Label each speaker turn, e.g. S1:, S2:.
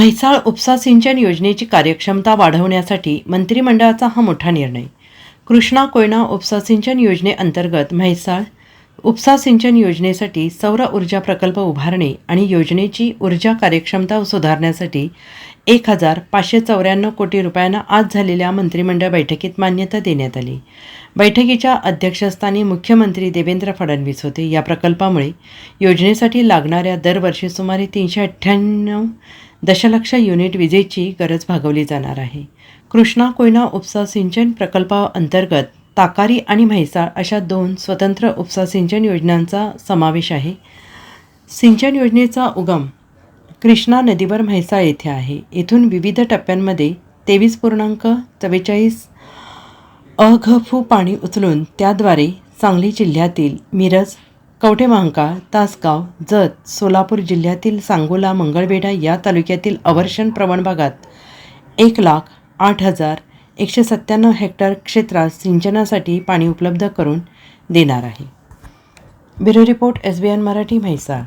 S1: म्हैसाळ उपसा सिंचन योजनेची कार्यक्षमता वाढवण्यासाठी मंत्रिमंडळाचा हा मोठा निर्णय. कृष्णा कोयना उपसा सिंचन योजनेअंतर्गत म्हैसाळ उपसा सिंचन योजनेसाठी सौर ऊर्जा प्रकल्प उभारणे आणि योजनेची ऊर्जा कार्यक्षमता सुधारण्यासाठी एक हजार पाचशे चौऱ्याण्णव कोटी रुपयांना आज झालेल्या मंत्रिमंडळ बैठकीत मान्यता देण्यात आली. बैठकीच्या अध्यक्षस्थानी मुख्यमंत्री देवेंद्र फडणवीस होते. या प्रकल्पामुळे योजनेसाठी लागणाऱ्या दरवर्षी सुमारे तीनशे अठ्ठ्याण्णव दशलक्ष युनिट विजेची गरज भागवली जाणार आहे. कृष्णा कोयना उपसा सिंचन प्रकल्पाअंतर्गत ताकारी आणि म्हैसाळ अशा दोन स्वतंत्र उपसा सिंचन योजनांचा समावेश आहे. सिंचन योजनेचा उगम कृष्णा नदीवर म्हैसाळ येथे आहे. येथून विविध टप्प्यांमध्ये तेवीस पूर्णांक चव्वेचाळीस अघफू पाणी उचलून त्याद्वारे सांगली जिल्ह्यातील मिरज कवठेमहांका तासगाव जत सोलापूर जिल्ह्यातील सांगोला मंगळवेढा या तालुक्यातील अवर्षण प्रवण भागात एक लाख आठ हजार एकशे सत्त्याण्णव हेक्टर क्षेत्रात सिंचनासाठी पाणी उपलब्ध करून देणार आहे. Bureau report S B N Marathi Mhaisal.